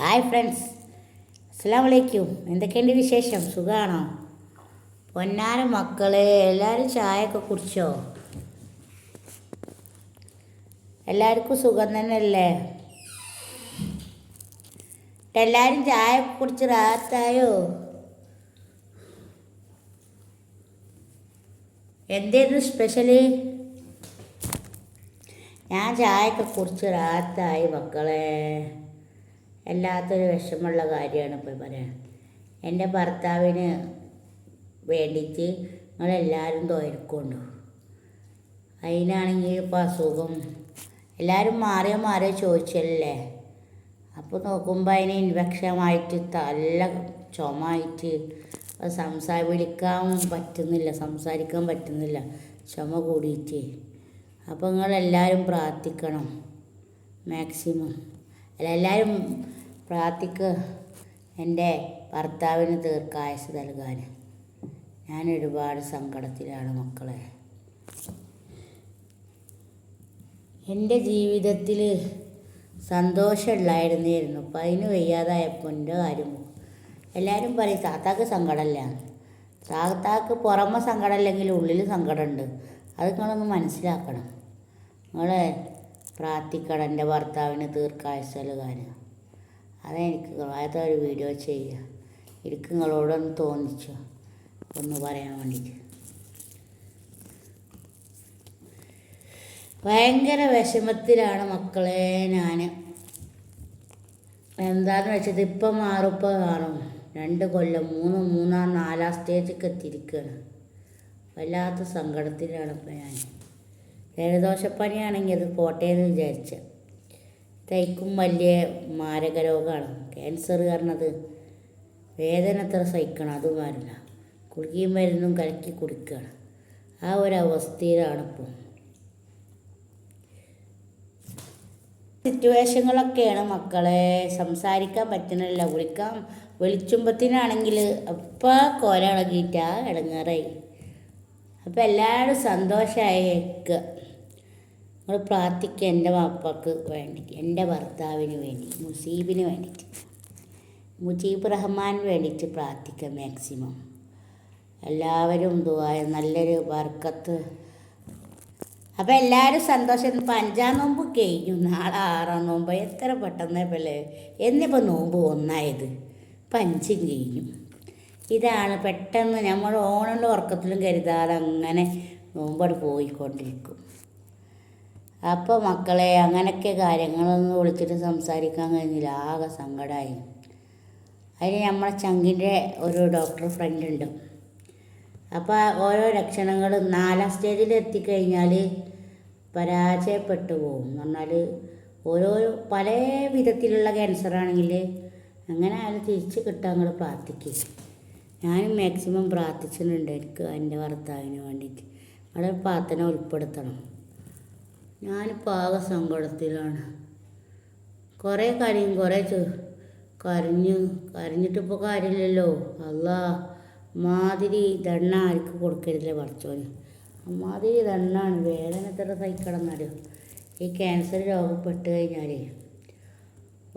Hi friends അസ്സാം വലൈക്കും എന്തൊക്കെയുണ്ട് വിശേഷം? സുഖമാണോ പൊന്നാര മക്കളെ എല്ലാവരും ചായയൊക്കെ കുടിച്ചോ? എല്ലാവർക്കും സുഖം തന്നെയല്ലേ? എല്ലാവരും ചായ കുടിച്ച് റാത്തായോ എന്തായിരുന്നു സ്പെഷ്യൽ ഞാൻ ചായയൊക്കെ കുടിച്ച് റാത്തായി മക്കളെ. എല്ലാത്തൊരു വിഷമമുള്ള കാര്യമാണ് ഇപ്പോൾ പറയുന്നത് എന്റെ ഭർത്താവിന് വേണ്ടിയിട്ട് നിങ്ങളെല്ലാവരും തൊയർക്കൊണ്ടു അതിനാണെങ്കിൽ ഇപ്പോൾ അസുഖം. എല്ലാവരും മാറിയോ മാറിയോ ചോദിച്ചല്ലേ? അപ്പോൾ നോക്കുമ്പോൾ അതിന് ഇൻഫെക്ഷമായിട്ട് നല്ല ചുമയായിട്ട് അപ്പോൾ സംസാ വിളിക്കാൻ പറ്റുന്നില്ല സംസാരിക്കാൻ പറ്റുന്നില്ല ചുമ കൂടിയിട്ട്. അപ്പോൾ നിങ്ങളെല്ലാവരും പ്രാർത്ഥിക്കണം. മാക്സിമം. അല്ല എല്ലാവരും പ്രാർത്ഥിക്കുക എന്റെ ഭർത്താവിന് ദീർഘായുസ് നൽകാൻ. ഞാൻ ഒരുപാട് സങ്കടത്തിലാണ് മക്കളെ. എന്റെ ജീവിതത്തിൽ സന്തോഷമുള്ളായിരുന്നിരുന്നു അപ്പം അതിന് വയ്യാതായപ്പോൾ എന്റെ കാര്യം. എല്ലാവരും പറയും താത്താക്ക് സങ്കടമല്ല. താത്താക്ക് പുറമെ സങ്കടമല്ലെങ്കിൽ ഉള്ളിൽ സങ്കടമുണ്ട്. അത് നിങ്ങളൊന്ന് മനസ്സിലാക്കണം. നിങ്ങൾ പ്രാർത്ഥിക്കണം എന്റെ ഭർത്താവിന് ദീർഘായുസ് നൽകാൻ. അതെനിക്ക് ആദ്യത്തെ ഒരു വീഡിയോ ചെയ്യുക. എനിക്ക് നിങ്ങളോടൊന്ന് തോന്നിച്ചു. ഒന്ന് പറയാൻ വേണ്ടിയിട്ട് ഭയങ്കര വിഷമത്തിലാണ് മക്കളെ ഞാൻ എന്താന്ന് വെച്ചത് ഇപ്പം മാറും കാണും. രണ്ട് കൊല്ലം മൂന്ന് മൂന്നാം നാലാം സ്റ്റേജൊക്കെ എത്തിയിരിക്കുകയാണ് വല്ലാത്ത സങ്കടത്തിലാണ് ഇപ്പം ഞാൻ ജലദോഷപ്പനിയാണെങ്കിൽ അത് പോട്ടേന്ന് വിചാരിച്ചത് വിചാരിച്ച. തൈക്കും വലിയ മാരക രോഗമാണ്. ക്യാൻസർ കാരണത് വേദന എത്ര സഹിക്കണം അതും കാരണമില്ല കുളിക്കുകയും മരുന്നും കലക്കി കുടിക്കുകയാണ്. ആ ഒരു അവസ്ഥയിലാണ് ഇപ്പോൾ സിറ്റുവേഷനുകളൊക്കെയാണ് മക്കളെ. സംസാരിക്കാൻ പറ്റുന്നില്ല വിളിക്കാൻ വെളിച്ചുമ്പത്തിനാണെങ്കിൽ അപ്പം കോല ഇളകിയിട്ടാ ഇടങ്ങാറായി. അപ്പം എല്ലാവരും സന്തോഷമായേക്കുക നിങ്ങൾ പ്രാർത്ഥിക്കുക എന്റെ വാപ്പക്ക് വേണ്ടിയിട്ട് എന്റെ ഭർത്താവിന് വേണ്ടി മുസീബിന് വേണ്ടിയിട്ട്. മുജീബ് റഹ്മാൻ വേണ്ടിയിട്ട് പ്രാർത്ഥിക്കുക മാക്സിമം എല്ലാവരും ദുബായ നല്ലൊരു വർക്കത്ത് അപ്പം എല്ലാവരും സന്തോഷം. ഇപ്പം അഞ്ചാം നോമ്പ് കഴിഞ്ഞു. നാളെ ആറാം നോമ്പ്. എത്ര പെട്ടെന്ന് പോലെ എന്നിപ്പോൾ നോമ്പ് ഒന്നായത്. ഇപ്പം അഞ്ചും കഴിഞ്ഞു. ഇതാണ് പെട്ടെന്ന് നമ്മൾ ഓണുള്ള ഉറക്കത്തിലും കരുതാതെ അങ്ങനെ നോമ്പോട് പോയിക്കൊണ്ടിരിക്കും. അപ്പോൾ മക്കളെ അങ്ങനെയൊക്കെ കാര്യങ്ങളൊന്നും വിളിച്ചിട്ട് സംസാരിക്കാൻ കഴിഞ്ഞില്ല. ആകെ സങ്കടമായി അതിന് നമ്മളെ ചങ്കിന്റെ ഒരു ഡോക്ടർ ഫ്രണ്ട് ഉണ്ട്. അപ്പോൾ ഓരോ ലക്ഷണങ്ങളും നാലാം സ്റ്റേജിൽ എത്തിക്കഴിഞ്ഞാൽ പരാജയപ്പെട്ടു പോകും. എന്ന് പറഞ്ഞാൽ ഓരോ പല വിധത്തിലുള്ള ക്യാൻസർ ആണെങ്കിൽ അങ്ങനെ അയാൾ തിരിച്ച് കിട്ടാൻ നിങ്ങൾ പ്രാർത്ഥിക്കും. ഞാനും മാക്സിമം പ്രാർത്ഥിച്ചിട്ടുണ്ട് എനിക്ക് എന്റെ ഭർത്താവിന് വേണ്ടിയിട്ട്. അവിടെ പ്രാർത്ഥന ഉൾപ്പെടുത്തണം. ഞാനിപ്പോൾ ആകെ സങ്കടത്തിലാണ്. കുറേ കരയും കുറേ ചോ കരഞ്ഞു കരഞ്ഞിട്ടിപ്പോൾ കാര്യമില്ലല്ലോ. അല്ല മാതിരി ദണ്ണ ആർക്ക് കൊടുക്കരുതല്ലേ പഠിച്ചോന് അമ്മാതിരി ദണ്ണാണ് വേദന എത്ര സഹിക്കണമെന്നറിയോ ഈ ക്യാൻസർ രോഗപ്പെട്ട് കഴിഞ്ഞാൽ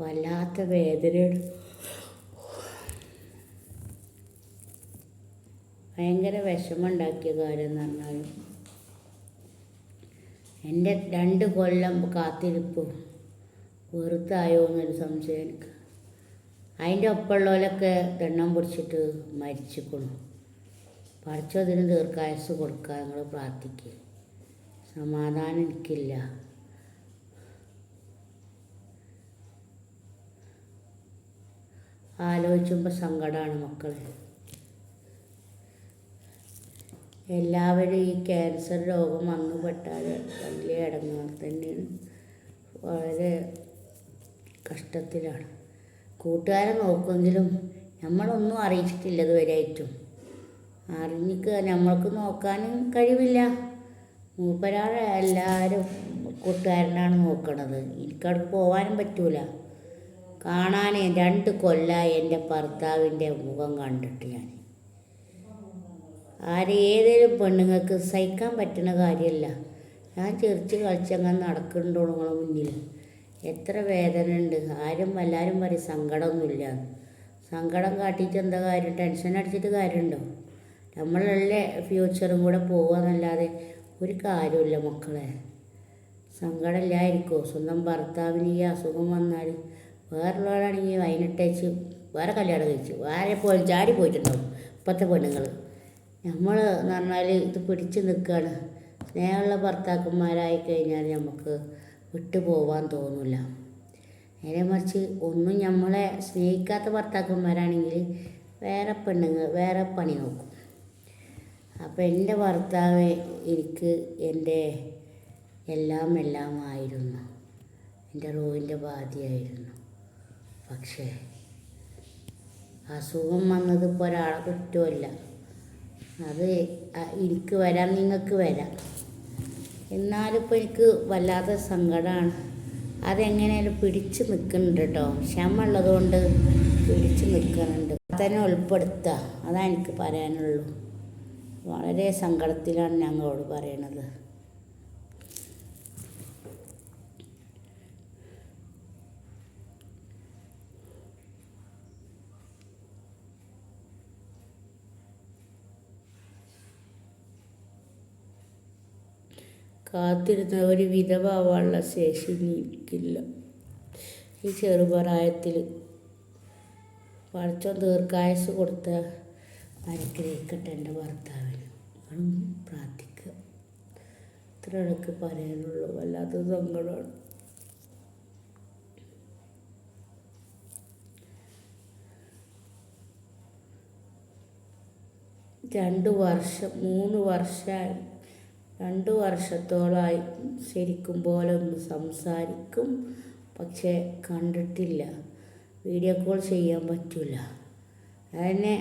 വല്ലാത്ത വേദനയാണ്. ഭയങ്കര വിഷമമുണ്ടാക്കിയ കാര്യം എന്ന് പറഞ്ഞാൽ എന്റെ രണ്ട് കൊല്ലം കാത്തിരിപ്പ് വെറുതായോ എന്നൊരു സംശയം എനിക്ക്. അതിന്റെ ഒപ്പമുള്ളവരൊക്കെ ദണ്ണം പിടിച്ചിട്ട് മരിച്ചിക്കണു പഠിച്ചതിന് ദീർഘായുസ് കൊടുക്കുക നിങ്ങൾ പ്രാർത്ഥിക്കുക. സമാധാനം എനിക്കില്ല. ആലോചിക്കുമ്പോൾ സങ്കടമാണ് മക്കളെ എല്ലാവരും ഈ ക്യാൻസർ രോഗം വന്നു പെട്ടാൽ വലിയ ഇടങ്ങാറ് തന്നെയാണ്. വളരെ കഷ്ടത്തിലാണ്. കൂട്ടുകാരെ നോക്കുമെങ്കിലും നമ്മളൊന്നും അറിയിച്ചിട്ടില്ല ഇതുവരെയായിട്ടും. അറിഞ്ഞിക്ക് നമ്മൾക്ക് നോക്കാനും കഴിവില്ല. മൂപ്പരാളെ എല്ലാവരും കൂട്ടുകാരനാണ് നോക്കണത്. എനിക്കവിടെ പോകാനും പറ്റൂല. കാണാൻ രണ്ട് കൊല്ലായി എന്റെ ഭർത്താവിന്റെ മുഖം കണ്ടിട്ട് ഞാൻ. ആര് ഏതേലും പെണ്ണുങ്ങൾക്ക് സഹിക്കാൻ പറ്റുന്ന കാര്യമല്ല. ഞാൻ ചിരിച്ച് കളിച്ചങ്ങനെ നടക്കുന്നുണ്ടോ നിങ്ങളെ മുന്നിൽ എത്ര വേദന ഉണ്ട് ആരും എല്ലാവരും പറയും സങ്കടമൊന്നുമില്ല. സങ്കടം കാട്ടിയിട്ട് എന്താ കാര്യം? ടെൻഷൻ അടിച്ചിട്ട് കാര്യമുണ്ടോ? നമ്മളുള്ള ഫ്യൂച്ചറും കൂടെ പോവാന്നല്ലാതെ ഒരു കാര്യമില്ല മക്കളെ. സങ്കടമില്ലായിരിക്കുമോ സ്വന്തം ഭർത്താവിന് ഈ അസുഖം വന്നാൽ വേറൊരാളാണെങ്കിൽ വൈകിട്ടേച്ച് വേറെ കല്യാണം കഴിച്ചു വേറെ പോയി ചാടി പോയിട്ടുണ്ടാവും ഇപ്പോഴത്തെ പെണ്ണുങ്ങൾ നമ്മൾ എന്ന് പറഞ്ഞാൽ ഇത് പിടിച്ച് നിൽക്കുകയാണ് സ്നേഹമുള്ള ഭർത്താക്കന്മാരായി കഴിഞ്ഞാൽ നമുക്ക് വിട്ടുപോവാൻ തോന്നില്ല നേരെ മറിച്ച് ഒന്നും നമ്മളെ സ്നേഹിക്കാത്ത ഭർത്താക്കന്മാരാണെങ്കിൽ വേറെ പെണ്ണുങ്ങൾ വേറെ പണി നോക്കും. അപ്പോൾ എന്റെ ഭർത്താവ് എനിക്ക് എന്റെ എല്ലാം എല്ലാം ആയിരുന്നു എന്റെ റോയിന്റെ ബാധ്യമായിരുന്നു പക്ഷേ അസുഖം വന്നത് ഇപ്പോൾ ഒരാളെ കുറ്റമല്ല അത് എനിക്ക് വരാം നിങ്ങൾക്ക് വരാം. എന്നാലും ഇപ്പോൾ എനിക്ക് വല്ലാത്ത സങ്കടമാണ് അതെങ്ങനെയാലും പിടിച്ച് നിൽക്കുന്നുണ്ട് കേട്ടോ ക്ഷമ ഉള്ളതുകൊണ്ട് പിടിച്ച് നിൽക്കുന്നുണ്ട് തന്നെ ഉൾപ്പെടുത്തുക അതാണ് എനിക്ക് പറയാനുള്ളൂ. വളരെ സങ്കടത്തിലാണ് ഞങ്ങളോട് പറയണത്. കാത്തിരുന്ന ഒരു വിധവാവാനുള്ള ശേഷി എനിക്കില്ല. ഈ ചെറുപ്രായത്തിൽ പഠിച്ചോ ദീർഘായുസ് കൊടുത്ത അനുഗ്രഹിക്കട്ടെ എന്റെ ഭർത്താവിന്. നിങ്ങളും പ്രാർത്ഥിക്കുക ഇത്ര എനിക്ക് പറയാനുള്ളൂ. വല്ലാത്ത സങ്കടമാണ്. രണ്ട് വർഷം മൂന്ന് വർഷമായി രണ്ട് വർഷത്തോളമായി ശരിക്കും പോലെ ഒന്ന് സംസാരിക്കും. പക്ഷേ കണ്ടിട്ടില്ല. വീഡിയോ കോൾ ചെയ്യാൻ പറ്റില്ല അതിനെ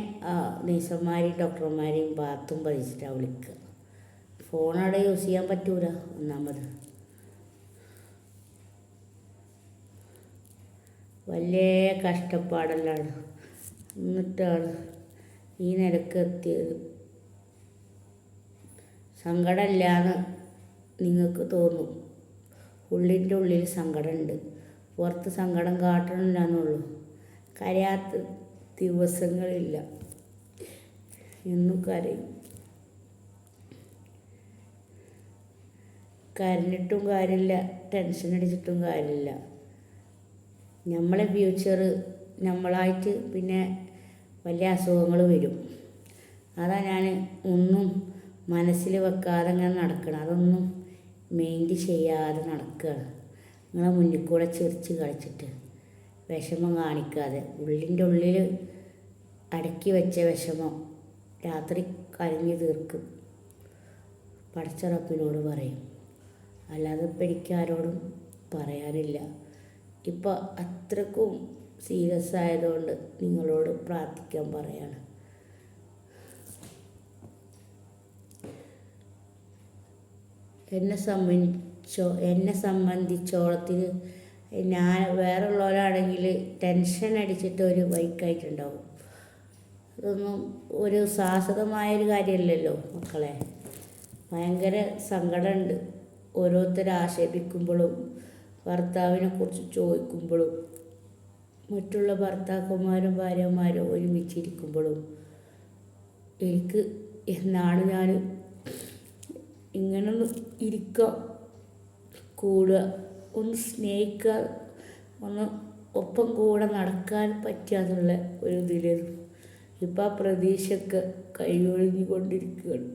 നേഴ്സന്മാരെയും ഡോക്ടർമാരെയും ബാത്തും പതിച്ചിട്ടാണ് വിളിക്കുക ഫോണവിടെ യൂസ് ചെയ്യാൻ പറ്റൂല ഒന്നാമത്. വലിയ കഷ്ടപ്പാടെല്ലാണ്. എന്നിട്ടാണ് ഈ നിലയ്ക്ക് എത്തിയത്. സങ്കടമില്ലാന്ന് നിങ്ങൾക്ക് തോന്നും. ഉള്ളിന്റെ ഉള്ളിൽ സങ്കടമുണ്ട്. പുറത്ത് സങ്കടം കാട്ടണില്ല എന്നുള്ളൂ കരയാത്ത ദിവസങ്ങളില്ല. എന്നും കരയും. കരഞ്ഞിട്ടും കാര്യമില്ല. ടെൻഷൻ അടിച്ചിട്ടും കാര്യമില്ല. നമ്മളെ ഫ്യൂച്ചർ നമ്മളായിട്ട് പിന്നെ വലിയ അസുഖങ്ങൾ വരും. അതാ ഞാൻ ഒന്നും മനസ്സിൽ വെക്കാതെ അങ്ങനെ നടക്കണം അതൊന്നും മെയിന്റ് ചെയ്യാതെ നടക്കുകയാണ് നിങ്ങളെ മുന്നിൽ കൂടെ ചിരിച്ച് കളിച്ചിട്ട് വിഷമം കാണിക്കാതെ ഉള്ളിന്റെ ഉള്ളിൽ അടക്കി വെച്ച വിഷമം രാത്രി കരഞ്ഞു തീർക്കും. പടച്ചറപ്പിനോട് പറയും. അല്ലാതെ ഇപ്പം എനിക്കാരോടും പറയാനില്ല. ഇപ്പോൾ അത്രക്കും സീരിയസ് ആയതുകൊണ്ട് നിങ്ങളോട് പ്രാർത്ഥിക്കാൻ പറയാണ്. എന്നെ സംബന്ധിച്ചോ എന്നെ സംബന്ധിച്ചോളത്തിൽ ഞാൻ വേറെ ടെൻഷൻ അടിച്ചിട്ട് ഒരു ബൈക്കായിട്ടുണ്ടാവും ഇതൊന്നും ഒരു സാഹസികമായൊരു കാര്യമല്ലല്ലോ മക്കളെ. ഭയങ്കര സങ്കടമുണ്ട്. ഓരോരുത്തരെ ആക്ഷേപിക്കുമ്പോഴും ഭർത്താവിനെ കുറിച്ച് ചോദിക്കുമ്പോഴും മറ്റുള്ള ഭർത്താക്കന്മാരും ഭാര്യമാരും ഒരുമിച്ചിരിക്കുമ്പോഴും എനിക്ക് എന്നാണ് ഞാൻ ഇങ്ങനെ ഇരിക്കുക കൂടുക ഒന്ന് സ്നേഹിക്കുക ഒന്ന് ഒപ്പം കൂടെ നടക്കാൻ പറ്റാന്നുള്ള ഒരു ഇതിലായിരുന്നു. ഇപ്പം ആ പ്രതീക്ഷയൊക്കെ കൈയൊഴിഞ്ഞുകൊണ്ടിരിക്കുകയാണ്.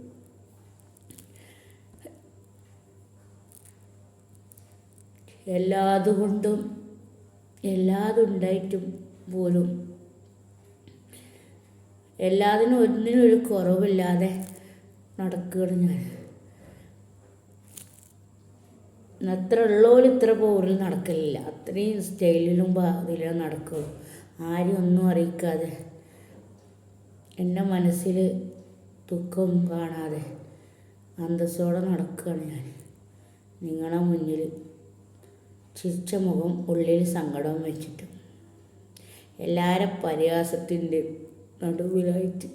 എല്ലാതുകൊണ്ടും എല്ലാതുണ്ടായിട്ടും പോലും എല്ലാത്തിനും ഒന്നിനും ഒരു കുറവില്ലാതെ നടക്കുകയാണ് ഞാൻ അത്ര ഉള്ളവരും ഇത്ര പോറിൽ നടക്കലില്ല. അത്രയും സ്റ്റൈലിലും ഇതിലും നടക്കുള്ളൂ ആരും ഒന്നും അറിയിക്കാതെ. എന്റെ മനസ്സിൽ ദുഃഖം കാണാതെ അന്തസ്സോടെ നടക്കുകയാണ് ഞാൻ നിങ്ങളെ മുന്നിൽ ചിരിച്ച മുഖം ഉള്ളിൽ സങ്കടം വെച്ചിട്ട്. എല്ലാവരും പരിഹാസത്തിന്റെ നടുവിലായിട്ട്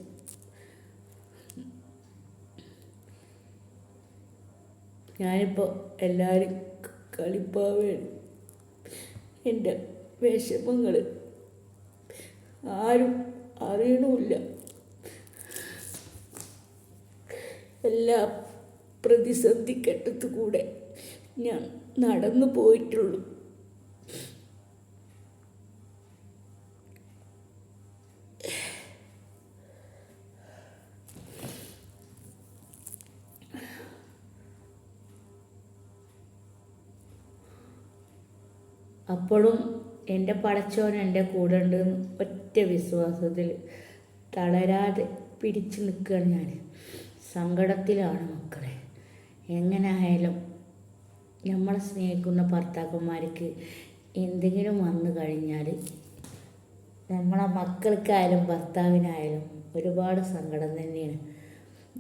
ഞാനിപ്പോൾ എല്ലാവരും കളിപ്പാവേണ്. എന്റെ വിഷമങ്ങൾ ആരും അറിയണമില്ല എല്ലാ പ്രതിസന്ധി ഘട്ടത്തു കൂടെ ഞാൻ നടന്നു പോയിട്ടുള്ളൂ. അപ്പോഴും എന്റെ പടച്ചോൻ എന്റെ കൂടെ ഉണ്ട് ഒറ്റ വിശ്വാസത്തിൽ തളരാതെ പിടിച്ചു നിൽക്കുകയാണ് ഞാൻ. സങ്കടത്തിലാണ് മക്കളെ. എങ്ങനായാലും നമ്മളെ സ്നേഹിക്കുന്ന ഭർത്താക്കന്മാർക്ക് എന്തെങ്കിലും വന്നു കഴിഞ്ഞാൽ നമ്മളെ മക്കൾക്കായാലും ഭർത്താവിനായാലും ഒരുപാട് സങ്കടം തന്നെയാണ്.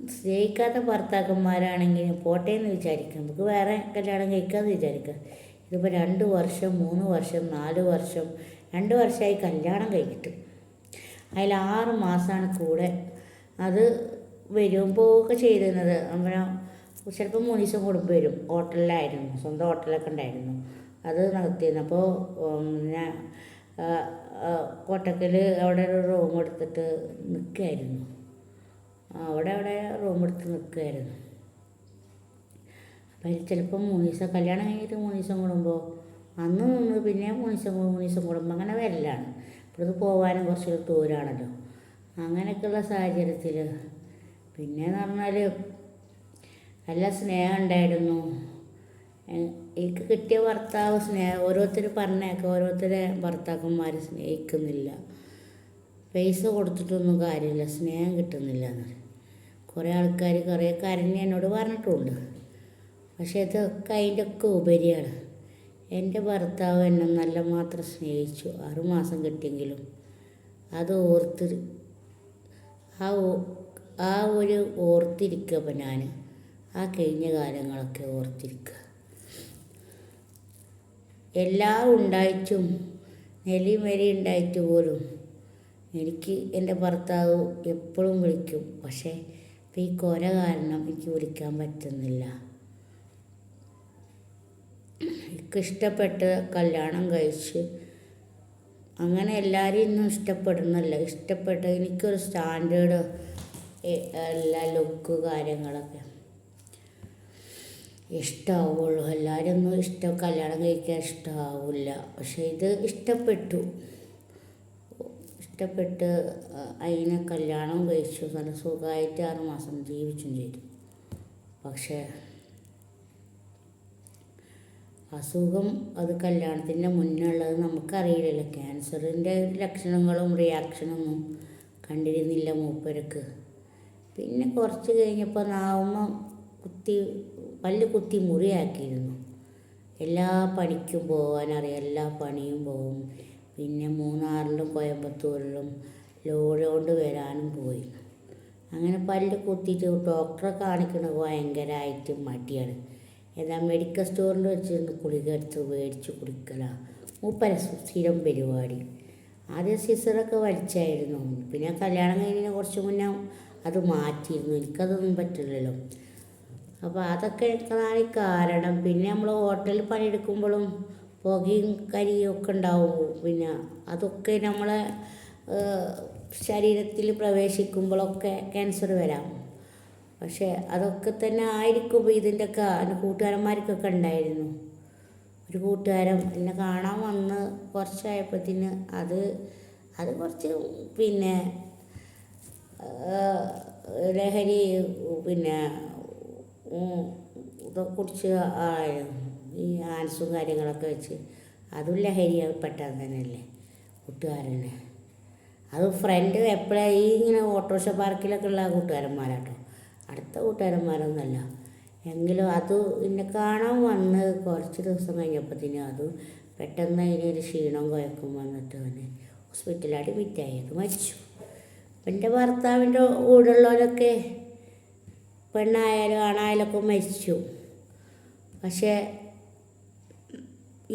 സ്നേഹിക്കാത്ത ഭർത്താക്കന്മാരാണെങ്കിൽ പോട്ടെ എന്ന് വിചാരിക്കാം. നമുക്ക് വേറെ കല്യാണം കഴിക്കാമെന്ന് വിചാരിക്കാം. ഇതിപ്പോൾ രണ്ട് വർഷം മൂന്ന് വർഷം നാല് വർഷം രണ്ട് വർഷമായി കല്യാണം കഴിഞ്ഞിട്ട്. അതിൽ ആറ് മാസമാണ് കൂടെ അത് വരും പോവുകയൊക്കെ ചെയ്തിരുന്നത്. അങ്ങനെ ചിലപ്പോൾ മൂന്ന് ദിവസം കൂടുമ്പോൾ വരും. ഹോട്ടലിലായിരുന്നു. സ്വന്തം ഹോട്ടലൊക്കെ ഉണ്ടായിരുന്നു. അത് നടത്തിയിരുന്നു. അപ്പോൾ ഞാൻ കോട്ടക്കൽ അവിടെ ഒരു റൂം എടുത്തിട്ട് നിൽക്കുകയായിരുന്നു അവിടെ അവിടെ റൂം എടുത്ത് നിൽക്കുകയായിരുന്നു അപ്പം ചിലപ്പോൾ മൂന്ന് ദിവസം കല്യാണം കഴിഞ്ഞിട്ട് മൂന്ന് ദിവസം കൂടുമ്പോൾ അന്ന് നിന്ന് പിന്നെ മൂന്ന് ദിവസം മൂന്ന് ദിവസം കൂടുമ്പോൾ അങ്ങനെ വരലാണ്. ഇവിടുന്ന് പോകാനും കുറച്ച് ദൂരമാണല്ലോ അങ്ങനെയൊക്കെയുള്ള സാഹചര്യത്തിൽ പിന്നെയെന്ന് പറഞ്ഞാൽ നല്ല സ്നേഹം ഉണ്ടായിരുന്നു. എനിക്ക് കിട്ടിയ ഭർത്താവ് സ്നേഹം ഓരോരുത്തർ പറഞ്ഞേക്കാം ഓരോരുത്തരെ ഭർത്താക്കന്മാർ സ്നേഹിക്കുന്നില്ല. പൈസ കൊടുത്തിട്ടൊന്നും കാര്യമില്ല സ്നേഹം കിട്ടുന്നില്ല എന്ന് കുറേ ആൾക്കാർ കുറേ കരഞ്ഞ് എന്നോട് പറഞ്ഞിട്ടുമുണ്ട് പക്ഷേ ഇതൊക്കെ അതിന്റെ ഒക്കെ ഉപരിയാണ്. എന്റെ ഭർത്താവ് എന്നെ നല്ല മാത്രം സ്നേഹിച്ചു. ആറുമാസം കിട്ടിയെങ്കിലും അത് ഓർത്ത് ആ ആ ഒരു ഓർത്തിരിക്കുക അപ്പം ഞാൻ ആ കഴിഞ്ഞ കാലങ്ങളൊക്കെ ഓർത്തിരിക്കുക. എല്ലാം ഉണ്ടായിട്ടും നെലി മെലി ഉണ്ടായിട്ട് പോലും എനിക്ക് എന്റെ ഭർത്താവ് എപ്പോഴും വിളിക്കും. പക്ഷേ ഇപ്പം ഈ കൊല കാരണം എനിക്ക് വിളിക്കാൻ പറ്റുന്നില്ല. എനിക്ക് ഇഷ്ടപ്പെട്ട് കല്യാണം കഴിച്ച് അങ്ങനെ എല്ലാവരെയും ഇന്നും ഇഷ്ടപ്പെടുന്നല്ല. ഇഷ്ടപ്പെട്ട എനിക്കൊരു സ്റ്റാൻഡേർഡ് എല്ലാ ലുക്ക് കാര്യങ്ങളൊക്കെ. ഇഷ്ടമാവുള്ളൂ എല്ലാവരും ഒന്നും ഇഷ്ടം കല്യാണം കഴിക്കാൻ ഇഷ്ടമാവില്ല പക്ഷെ ഇത് ഇഷ്ടപ്പെട്ടു. ഇഷ്ടപ്പെട്ട് അതിനെ കല്യാണം കഴിച്ചു. നല്ല സുഖമായിട്ട് ആറുമാസം ജീവിച്ചും ചെയ്തു. പക്ഷേ അസുഖം അത് കല്യാണത്തിന്റെ മുന്നേ ഉള്ളത് നമുക്കറിയില്ലല്ലോ. ക്യാൻസറിന്റെ ലക്ഷണങ്ങളും റിയാക്ഷനൊന്നും കണ്ടിരുന്നില്ല മൂപ്പർക്ക്. പിന്നെ കുറച്ച് കഴിഞ്ഞപ്പോൾ നാവുമ്മ കുത്തി പല്ല് കുത്തി മുറിയാക്കിയിരുന്നു എല്ലാ പണിക്കും പോകാനറിയാം. എല്ലാ പണിയും പോകും പിന്നെ മൂന്നാറിലും കോയമ്പത്തൂരിലും ലോഡ് കൊണ്ട് വരാനും പോയി. അങ്ങനെ പല്ല് കുത്തിയിട്ട് ഡോക്ടറെ കാണിക്കുന്നത് ഭയങ്കരമായിട്ട് മടിയാണ്. എന്താ മെഡിക്കൽ സ്റ്റോറിൽ വെച്ചിരുന്ന് ഗുളിക എടുത്ത് മേടിച്ച് കുടിക്കലാണ് മൂപ്പര സ്ഥിരം പരിപാടി. ആദ്യം സിസറൊക്കെ വലിച്ചായിരുന്നു. പിന്നെ കല്യാണം കഴിഞ്ഞതിന് കുറച്ച് മുന്നേ അത് മാറ്റിയിരുന്നു. എനിക്കതൊന്നും പറ്റില്ലല്ലോ. അപ്പോൾ അതൊക്കെ എടുക്കുന്നതാണ് കാരണം. പിന്നെ നമ്മൾ ഹോട്ടലിൽ പണിയെടുക്കുമ്പോഴും പുകയും കരിയും ഒക്കെ ഉണ്ടാവും. പിന്നെ അതൊക്കെ നമ്മളെ ശരീരത്തിൽ പ്രവേശിക്കുമ്പോഴൊക്കെ ക്യാൻസർ വരാം. പക്ഷേ അതൊക്കെ തന്നെ ആയിരിക്കും ഇതിന്റെയൊക്കെ എന്റെ കൂട്ടുകാരന്മാർക്കൊക്കെ ഉണ്ടായിരുന്നു. ഒരു കൂട്ടുകാരൻ എന്നെ കാണാൻ വന്ന് കുറച്ചായപ്പോഴത്തേന് അത് അത് കുറച്ച് പിന്നെ ലഹരി പിന്നെ കുടിച്ച് ഈ ആൻസും കാര്യങ്ങളൊക്കെ വെച്ച് അതും ലഹരിപ്പെട്ടത് തന്നെയല്ലേ കൂട്ടുകാരനെ. അത് ഫ്രണ്ട് എപ്പോഴാണ് ഈ ഇങ്ങനെ ഓട്ടോറിക്ഷ പാർക്കിലൊക്കെ ഉള്ള കൂട്ടുകാരന്മാരാട്ടോ. അടുത്ത കൂട്ടുകാരന്മാരൊന്നുമല്ല. എങ്കിലും അത് എന്നെ കാണാൻ വന്ന് കുറച്ച് ദിവസം കഴിഞ്ഞപ്പോഴത്തേനും അത് പെട്ടെന്ന് അതിനൊരു ക്ഷീണം കുഴക്കും വന്നിട്ട് തന്നെ ഹോസ്പിറ്റലിൽ അഡ്മിറ്റായി അത് മരിച്ചു. എന്റെ ഭർത്താവിന്റെ കൂടെയുള്ളവരൊക്കെ പെണ്ണായാലും ആണായാലൊക്കെ മരിച്ചു. പക്ഷേ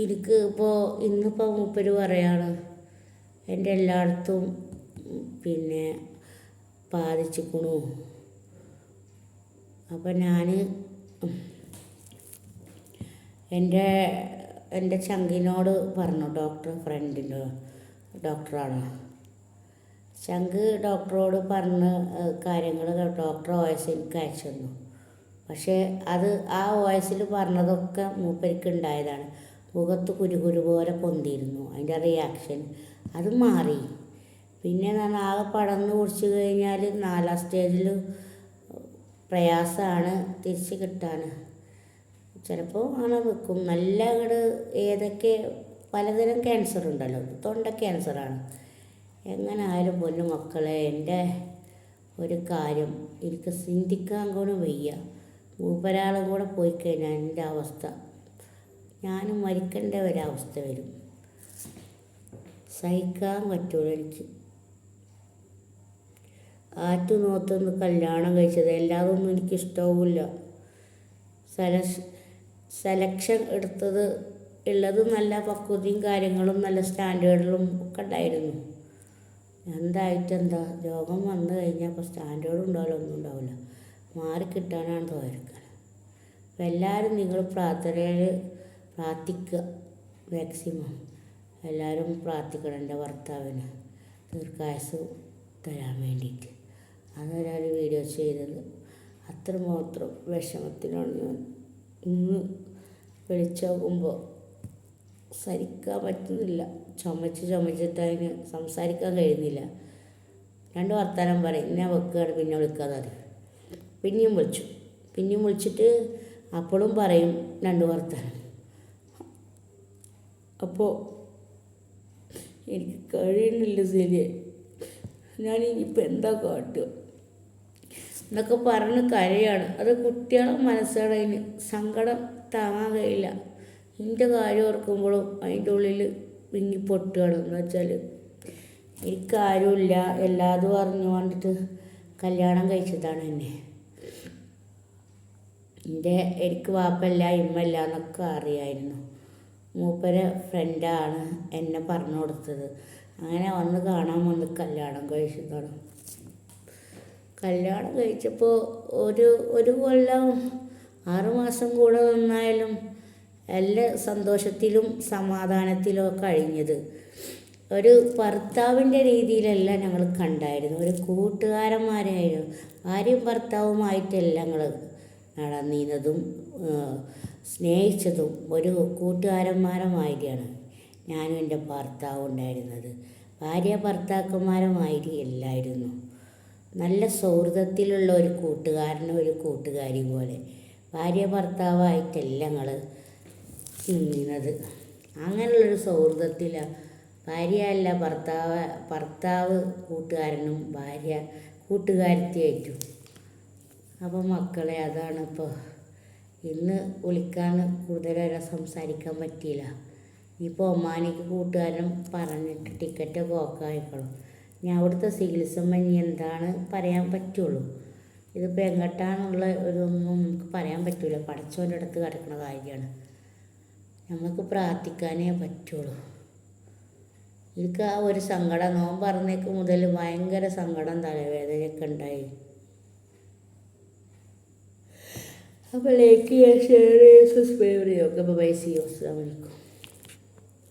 എനിക്ക് ഇപ്പോൾ ഇന്നിപ്പോൾ മൂപ്പര് പറയാണ് എന്റെ എല്ലായിടത്തും പിന്നെ ബാധിച്ചിക്കണു. അപ്പം ഞാൻ എന്റെ എന്റെ ചങ്കിനോട് പറഞ്ഞു ഡോക്ടർ ഫ്രണ്ടിന്റെ ഡോക്ടറാണ് ചങ്ക് ഡോക്ടറോട് പറഞ്ഞ കാര്യങ്ങൾ ഡോക്ടർ വോയിസ് എനിക്ക് അയച്ചു തന്നു. പക്ഷേ അത് ആ വോയിസിൽ പറഞ്ഞതൊക്കെ മൂപ്പരിക്ക് ഉണ്ടായതാണ് മുഖത്ത് കുരുകുരു പോലെ പൊന്തിയിരുന്നു അതിന്റെ റിയാക്ഷൻ അത് മാറി. പിന്നെ ഞാൻ ആകെ പടർന്ന് കുടിച്ച് കഴിഞ്ഞാൽ നാലാം സ്റ്റേജിൽ പ്രയാസമാണ് തിരിച്ച് കിട്ടാൻ ചിലപ്പോൾ അങ്ങനെ വെക്കും. നല്ല അങ്ങോട്ട് ഏതൊക്കെ പലതരം ക്യാൻസർ ഉണ്ടല്ലോ. തൊണ്ട ക്യാൻസറാണ് എങ്ങനെ ആയാലും പൊന്നു മക്കളെ എന്റെ ഒരു കാര്യം എനിക്ക് ചിന്തിക്കാൻ കൂടെ വയ്യ. മൂപ്പരാളും കൂടെ പോയി കഴിഞ്ഞാൽ എന്റെ അവസ്ഥ. ഞാനും മരിക്കേണ്ട ഒരവസ്ഥ വരും. സഹിക്കാൻ പറ്റുള്ളൂ എനിക്ക്. ആറ്റു നോത്തൊന്ന് കല്യാണം കഴിച്ചത്. എല്ലാതൊന്നും എനിക്കിഷ്ടവുമില്ല. സെലക്ഷ സെലക്ഷൻ എടുത്തത് ഉള്ളത് നല്ല പക്വതയും കാര്യങ്ങളും നല്ല സ്റ്റാൻഡേർഡിലും ഒക്കെ ഉണ്ടായിരുന്നു. എന്തായിട്ടെന്താ രോഗം വന്നു കഴിഞ്ഞാൽ അപ്പോൾ സ്റ്റാൻഡേർഡ് ഉണ്ടാവില്ല ഒന്നും ഉണ്ടാവില്ല. മാറിക്കിട്ടാനാണ് തോരക്കാൻ അപ്പം എല്ലാവരും നിങ്ങൾ പ്രാർത്ഥനയിൽ പ്രാർത്ഥിക്കുക മാക്സിമം എല്ലാവരും പ്രാർത്ഥിക്കണം എന്റെ ഭർത്താവിന്. ദീർഘായുസ് തരാൻ വേണ്ടിയിട്ട്. അതൊരാൾ വീഡിയോ ചെയ്തത്. അത്രമാത്രം വിഷമത്തിലാണ് ഇന്ന് വിളിച്ചോക്കുമ്പോൾ സഹിക്കാൻ പറ്റുന്നില്ല. ചുമച്ച് ചുമച്ചിട്ട് സംസാരിക്കാൻ കഴിയുന്നില്ല. രണ്ട് വർത്തമാനം പറയും. ഇന്നെ വെക്കുകയാണ് പിന്നെ വിളിക്കാതെ പിന്നെയും വിളിച്ചു. പിന്നെയും വിളിച്ചിട്ട് അപ്പോഴും പറയും രണ്ട് വർത്തമാനം അപ്പോൾ എനിക്ക് കഴിയുന്നില്ല ശരിയായി. ഞാൻ ഇനിയിപ്പോൾ എന്താ കാട്ടുക? എന്നൊക്കെ പറഞ്ഞ് കരയാണ്. അത് കുട്ടികളെ മനസ്സാണ് അതിന്. സങ്കടം താങ്ങാൻ കഴിയില്ല എന്റെ കാര്യം ഓർക്കുമ്പോഴും അതിന്റെ ഉള്ളിൽ വിങ്ങി പൊട്ടുകയാണ് എന്ന് വെച്ചാൽ. എനിക്കാരുമില്ല എല്ലാതും അറിഞ്ഞു കൊണ്ടിട്ട് കല്യാണം കഴിച്ചതാണ് എന്നെ. എന്റെ എനിക്ക് വാപ്പല്ല ഇമ്മല്ല എന്നൊക്കെ അറിയായിരുന്നു. മൂപ്പരെ ഫ്രണ്ടാണ് എന്നെ പറഞ്ഞു കൊടുത്തത്. അങ്ങനെ വന്ന് കാണാൻ വന്ന് കല്യാണം കഴിച്ചതാണ് കല്യാണം കഴിച്ചപ്പോൾ ഒരു ഒരു കൊല്ലം ആറുമാസം കൂടെ നിന്നായാലും എല്ലാ സന്തോഷത്തിലും സമാധാനത്തിലും കഴിഞ്ഞത്. ഒരു ഭർത്താവിന്റെ രീതിയിലല്ല ഞങ്ങൾ കണ്ടായിരുന്നു. ഒരു കൂട്ടുകാരന്മാരായിരുന്നു. ഭാര്യയും ഭർത്താവുമായിട്ടല്ല ഞങ്ങൾ നടന്നിരുന്നതും സ്നേഹിച്ചതും ഒരു കൂട്ടുകാരന്മാരുമായിട്ടാണ് ഞാനും എന്റെ ഭർത്താവ് ഉണ്ടായിരുന്നത്. ഭാര്യ ഭർത്താക്കന്മാരുമായിട്ട് മാതിരി അല്ലായിരുന്നു. നല്ല സൗഹൃദത്തിലുള്ള ഒരു കൂട്ടുകാരനും ഒരു കൂട്ടുകാരി പോലെ. ഭാര്യ ഭർത്താവായിട്ടല്ല ഞങ്ങൾ നിന്നത്. അങ്ങനെയുള്ളൊരു സൗഹൃദത്തിലാണ് ഭാര്യ അല്ല ഭർത്താവ് ഭർത്താവ് കൂട്ടുകാരനും ഭാര്യ കൂട്ടുകാരത്തിയായിട്ടും. അപ്പോൾ മക്കളെ അതാണ് ഇപ്പോൾ ഇന്ന് വിളിക്കാൻ കൂടുതലേറെ സംസാരിക്കാൻ പറ്റിയില്ല. ഇപ്പോൾ ഒമാനിക്ക് കൂട്ടുകാരൻ പറഞ്ഞിട്ട് ടിക്കറ്റൊക്കെ ഓക്കായിക്കണം ഞാൻ അവിടുത്തെ ചികിത്സ എന്താണ് പറയാൻ പറ്റുള്ളൂ. ഇതിപ്പോൾ എങ്ങോട്ടാണുള്ള ഇതൊന്നും നമുക്ക് പറയാൻ പറ്റില്ല പടച്ചോന്റെ അടുത്ത് കിടക്കുന്ന കാര്യമാണ്. നമുക്ക് പ്രാർത്ഥിക്കാനേ പറ്റുള്ളൂ. എനിക്ക് ആ ഒരു സങ്കടം നോമ്പ് പറഞ്ഞേക്ക് മുതൽ ഭയങ്കര സങ്കടം തലവേദനയൊക്കെ ഉണ്ടായി. അപ്പോൾ ലൈക്ക് ഷെയർ ചെയ്യുക. സബ്സ്ക്രൈബ് ചെയ്യുക ഒക്കെ ബൈ സി അസ്സാം